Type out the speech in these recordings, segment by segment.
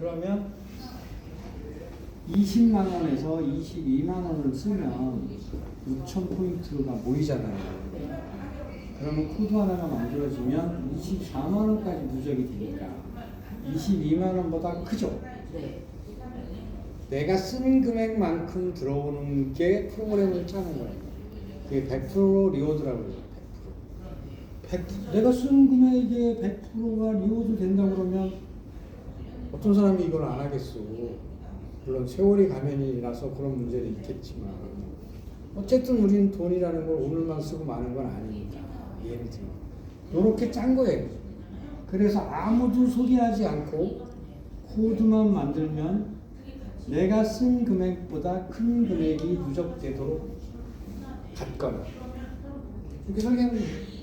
그러면 20만 원에서 22만 원을 쓰면 6천 포인트가 모이잖아요. 그러면 코드 하나가 만들어지면 24만 원까지 누적이 되니까 22만 원보다 크죠. 네. 내가 쓴 금액만큼 들어오는 게 프로그램을 짜는 거예요. 그게 100% 리워드라고 그래요. 100%. 100%. 내가 쓴 금액의 100%가 리워드 된다 그러면 어떤 사람이 이걸 안 하겠어. 물론 세월이 가면이라서 그런 문제는 있겠지만 어쨌든 우리는 돈이라는 걸 오늘만 쓰고 마는 건 아니니까 예를 들어 이렇게 짠 거예요. 그래서 아무도 소개하지 않고 코드만 만들면 내가 쓴 금액보다 큰 금액이 누적되도록 갔거나 이렇게 설계하는.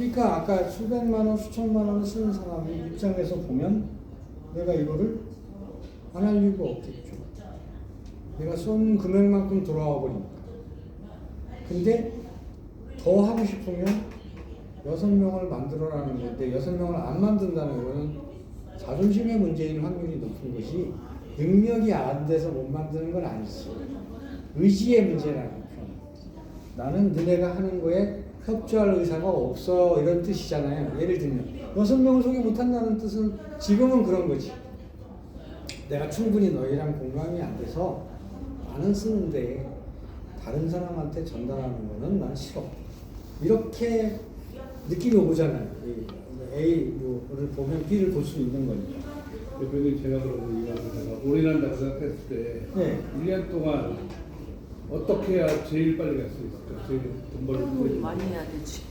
그러니까 아까 수백만 원, 수천만 원을 쓰는 사람 입장에서 보면 내가 이거를 안 할 이유가 없겠죠. 내가 쏜 금액만큼 돌아와 버리니까. 근데 더 하고 싶으면 여섯 명을 만들어라는 건데 여섯 명을 안 만든다는 거는 자존심의 문제인 확률이 높은 것이 능력이 안 돼서 못 만드는 건 아니지. 의지의 문제라는 편. 나는 너네가 하는 거에 협조할 의사가 없어 이런 뜻이잖아요. 예를 들면 여섯 명을 소개 못한다는 뜻은 지금은 그런 거지. 내가 충분히 너희랑 공감이 안 돼서 나는 쓰는데 다른 사람한테 전달하는 거는 난 싫어. 이렇게 느낌이 오잖아요. 이 A를 보면 B를 볼 수 있는 거니까. 대표님 제가 그러면 이거 제가 올인한다고 생각했을 때 네. 1년 동안 어떻게 해야 제일 빨리 갈 수 있을까? 제일 돈벌 공부 수 많이 해야 되지.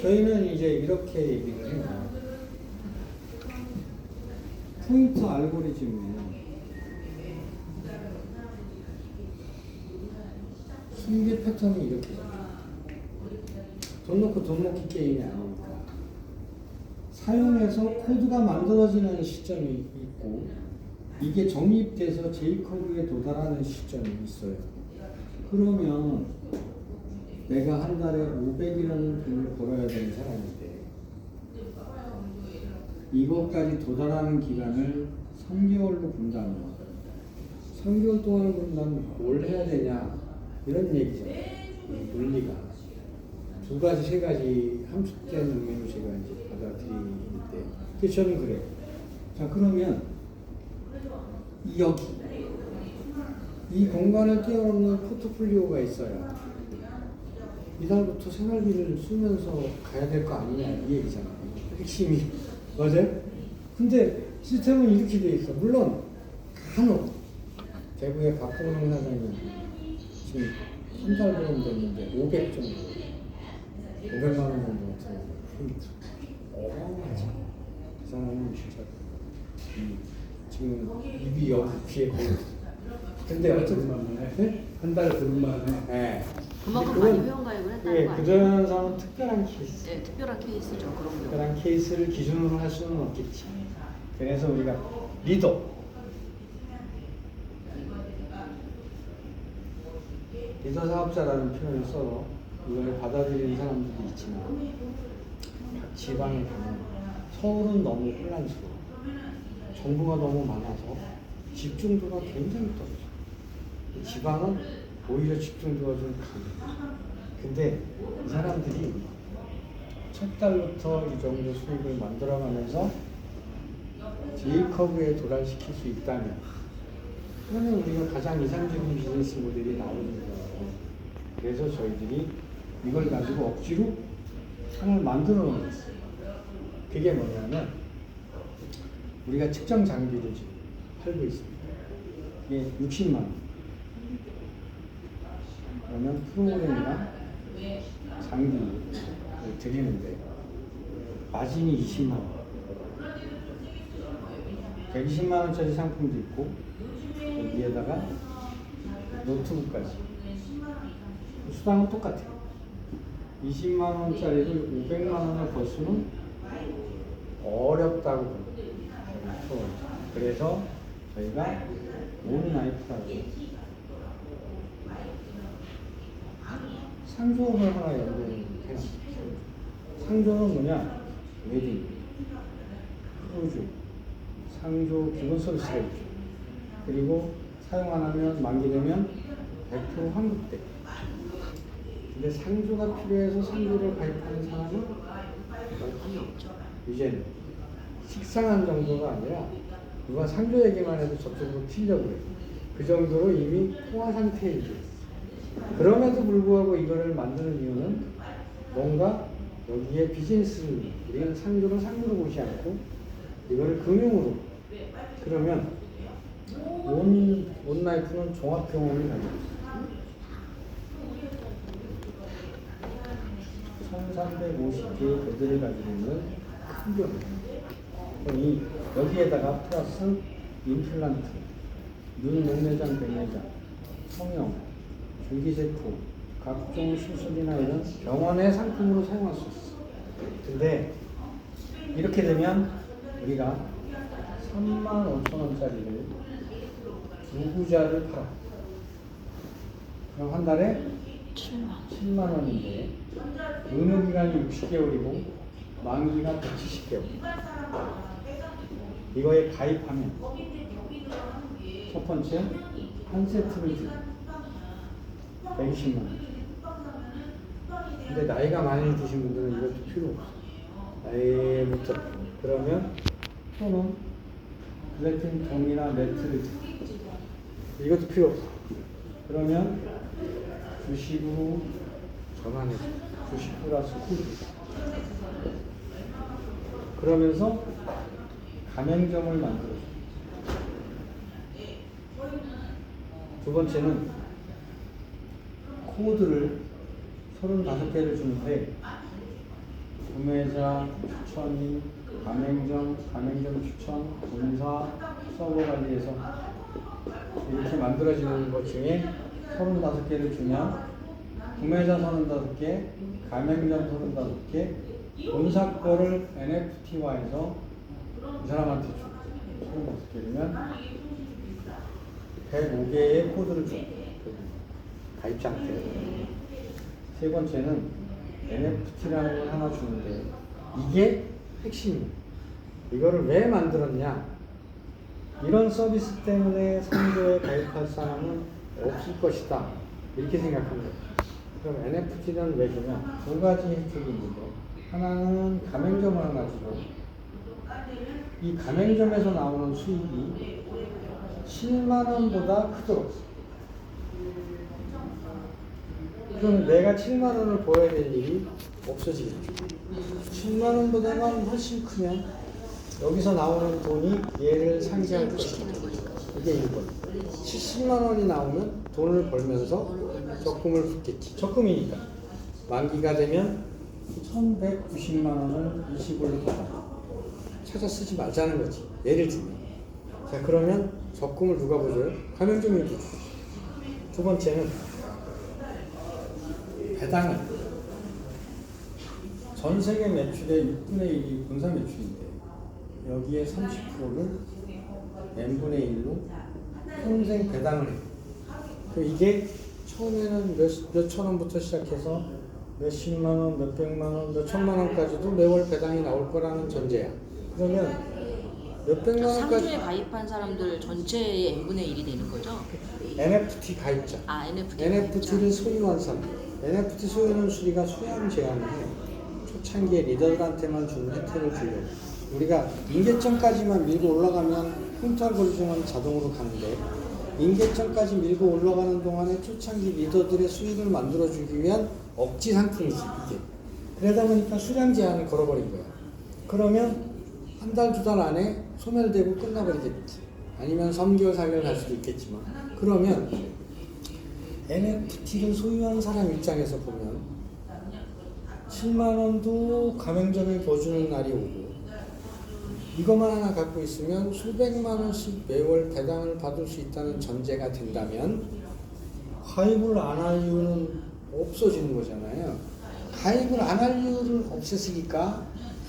저희는 이제 이렇게 얘기를 해요. 포인트 알고리즘은 승계 패턴이 이렇게 돈 넣고 돈 먹기 게임이 아니니까 사용해서 코드가 만들어지는 시점이 있고 이게 정립돼서 제이커브에 도달하는 시점이 있어요. 그러면 내가 한 달에 500이라는 돈을 벌어야 되는 사람인데 이것까지 도달하는 기간을 3개월로 본다면 3개월 동안 그럼 난뭘 해야 되냐 이런 얘기죠. 이 논리가 두 가지 세 가지 함축된 의미로 제가 이제 받아들이는데 그래서 저는 그래요. 자 그러면 이 여기 이 공간을 뛰어넘는 포트폴리오가 있어요. 이달부터 생활비를 쓰면서 가야 될 거 아니냐 이 얘기잖아요. 핵심이 맞아요? 근데 시스템은 이렇게 돼 있어. 물론 간혹 대구의 박봉영 사장님 지금 한 달 정도 됐는데 500 정도 500만 원 정도 포인트 어마어마하지. 그 사람은 진짜 이, 지금 입이 여기 귀에. 근데 어쨌든 네? 한달 들만에 네. 그만큼 그건- 많이 회원가입을 했다는 예, 거 아니에요? 그런 사람은 특별한 케이스. 네, 특별한 케이스죠. 그런 거. 특별한 케이스를 기준으로 할 수는 없겠지. 그래서 우리가 리더. 리더 사업자라는 표현을 써 이걸 받아들이는 사람들도 있지만 각 지방에 가면 서울은 너무 혼란스러워. 정보가 너무 많아서 집중도가 굉장히 떨어져. 지방은 오히려 집중도가 좀 강해. 근데 이 사람들이 첫 달부터 이 정도 수익을 만들어가면서 J커브에 도달시킬 수 있다면 그러면 우리가 가장 이상적인 비즈니스 모델이 나오는 거예요. 그래서 저희들이 이걸 가지고 억지로 하나를 만들어 놓은 거예요. 그게 뭐냐면 우리가 측정 장비를 지금 팔고 있습니다. 이게 60만 원. 그러면 프로그램이랑 장비를 드리는데 마진이 20만 원. 120만 원짜리 상품도 있고 여기에다가 노트북까지 수당은 똑같아요. 20만 원짜리를 500만 원에 벌 수는 어렵다고 봅니다. 그래서 저희가 온라이프라고 상조업을 하나 연구해요. 상조는 뭐냐? 웨딩, 크루즈, 상조 기본 서비스 가 있죠. 그리고 사용 안 하면 만기되면 100% 환급돼. 근데 상조가 필요해서 상조를 가입하는 사람은. 이제는 식상한 정도가 아니라 누가 상조 얘기만 해도 저쪽으로 튀려고 해요. 그 정도로 이미 통화 상태에 있어요. 그럼에도 불구하고 이거를 만드는 이유는 뭔가 여기에 비즈니스를 상조를 상조로 보지 않고 이거를 금융으로 그러면 온, 온라이프는 종합 경험을 가지고 있어요. 1350개의 배들을 가지고 있는 큰 병. 그럼 이 여기에다가 플러스 임플란트, 눈 목내장, 백내장, 성형, 줄기세포, 각종 수술이나 이런 병원의 상품으로 사용할 수 있어. 근데 이렇게 되면 우리가 3만 5천 원짜리를 두 구자를 팔아. 그럼 한 달에 7만. 7만 원인데 의무 기간이 60개월이고 만기가 170개월. 이거에 가입하면 첫 번째 한 세트를 주 120만 원. 근데 나이가 많이 드신 분들은 이것도 필요 없어. 나이부터 그러면 또는 플래팅 동이나 매트를 주. 이것도 필요 없어. 그러면 주식으로 전환해 줘. 주식 플러스 코드. 그러면서 가맹점을 만들어 줘. 두 번째는 코드를 35개를 주는데 구매자 추천이 가맹점, 가맹점 추천, 본사, 서버 관리에서 이렇게 만들어지는 것 중에 35개를 주면 구매자 35개, 가맹점 35개, 본사 거를 NFT화해서 이 사람한테 줘. 35개면 105개의 코드를 줘. 가입자 한테. 세 번째는 NFT라는 걸 하나 주는데 이게 핵심이에요. 이거를 왜 만들었냐? 이런 서비스 때문에 상조에 가입할 사람은 없을 것이다. 이렇게 생각합니다. 그럼 NFT는 왜 주냐? 두 가지 혜택이 있는데 하나는 가맹점을 하나 주고 이 가맹점에서 나오는 수익이 7만 원보다 크도록 그럼 내가 7만 원을 벌어야 될 일이 없어지겠죠. 7만 원보다만 훨씬 크면 여기서 나오는 돈이 얘를 상쇄할 것이다. 이게 1번. 70만 원이 나오면 돈을 벌면서 적금을 붓겠지. 적금이니까. 만기가 되면 1190만 원을 20원로 받아. 찾아 쓰지 말자는 거지. 예를 들면. 자, 그러면 적금을 누가 보줘요? 가맹점이 보죠. 두 번째는 배당을 전 세계 매출의 6분의 1이 본사 매출인데 여기에 30%를 n분의 1로 평생 배당을 해요. 그 이게 처음에는 몇, 몇천 원부터 시작해서 몇십만 원, 몇백만 원, 몇천만 원까지도 매월 배당이 나올 거라는 전제야. 그러면 몇백만 원까지 상조에 가입한 사람들 전체의 n분의 1이 되는 거죠? NFT 가입자. 아 NFT. NFT를 소유한 사람. NFT 소유는 수리가 소양 제한을 해. 초창기에 리더들한테만 주는 혜택을 주려고. 우리가 인계점까지만 밀고 올라가면 걸리면 자동으로 가는데 인계점까지 밀고 올라가는 동안에 초창기 리더들의 수익을 만들어주기 위한 억지 상품이지 이게. 그러다 보니까 수량 제한을 걸어버린 거야. 그러면 한 달, 두 달 안에 소멸되고 끝나버리겠지. 아니면 3개월, 4개월 갈 수도 있겠지만. 그러면 NFT를 소유한 사람 입장에서 보면 7만 원도 가맹점에 버주는 날이 오고 이것만 하나 갖고 있으면 수백만 원씩 매월 배당을 받을 수 있다는 전제가 된다면 가입을 안 할 이유는 없어지는 거잖아요. 가입을 안 할 이유를 없앴으니까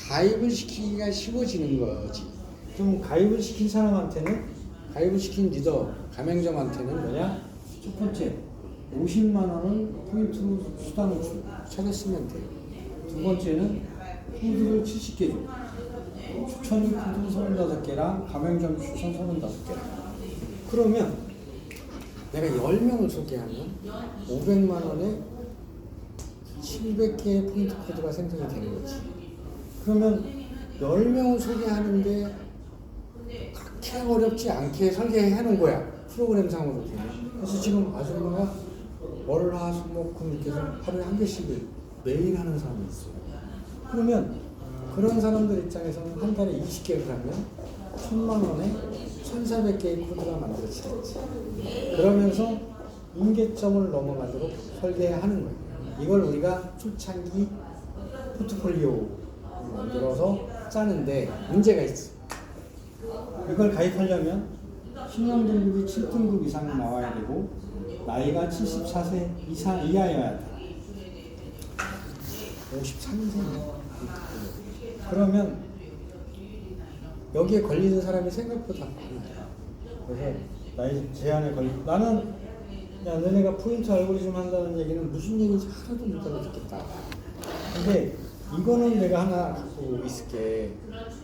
가입을 시키기가 쉬워지는 거지. 그럼 가입을 시킨 사람한테는 가입을 시킨 리더 가맹점한테는 뭐냐? 첫 번째 50만 원은 포인트로 차례 쓰면 돼요. 두 번째는 코드를 70개 줘. 추천이 코드 35개랑 가맹점 추천 35개. 그러면 내가 10명을 소개하면 500만 원에 700개의 포인트 코드가 생성이 되는 거지. 그러면 10명을 소개하는데 그렇게 어렵지 않게 설계하는 거야. 프로그램상으로 되면. 그래서 지금 아줌마가 월, 화, 수, 목, 금 이렇게 해서 하루에 한 개씩을 매일 하는 사람이 있어요. 그러면 그런 사람들 입장에서는 한 달에 20개를 하면 천만 원에 1,400개의 코드가 만들어지겠지. 그러면서 임계점을 넘어가도록 설계하는 거예요. 이걸 우리가 초창기 포트폴리오 만들어서 짜는데 문제가 있어. 이걸 가입하려면 신용 등급이 7등급 이상 나와야 되고 나이가 74세 이상 이하여야 돼. 53세냐? 그러면 여기에 걸리는 사람이 생각보다 많아요. 그래서 나이 제한에 걸리. 나는 야 너네가 포인트 알고리즘 한다는 얘기는 무슨 얘기인지 하나도 못 알아듣겠다. 근데 이거는 내가 하나 갖고 있을게.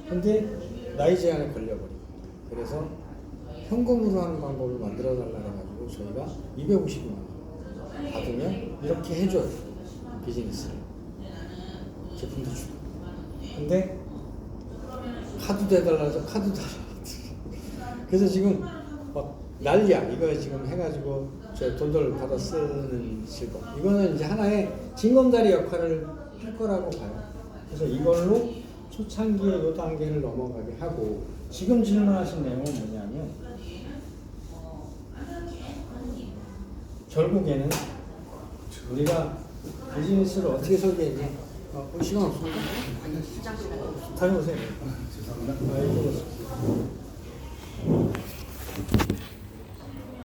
근데 나이 제한에 걸려버리고. 그래서 현금으로 하는 방법을 만들어 달라 해가지고 저희가 250만 원 받으면 이렇게 해줘요 비즈니스를 제품도 주고. 근데 해서 카드도 안 해줘. 그래서 지금 막 난리야. 이거 지금 해가지고 저 돈들 받아 쓰는 실거. 이거는 이제 하나의 징검다리 역할을 할 거라고 봐요. 그래서 이걸로 초창기의 요 단계를 넘어가게 하고 지금 질문하신 내용은 뭐냐면 결국에는 우리가 비즈니스를 어떻게 설계했냐? 어, 시간 없습니까? 다녀오세요. 죄송합니다. 아이고.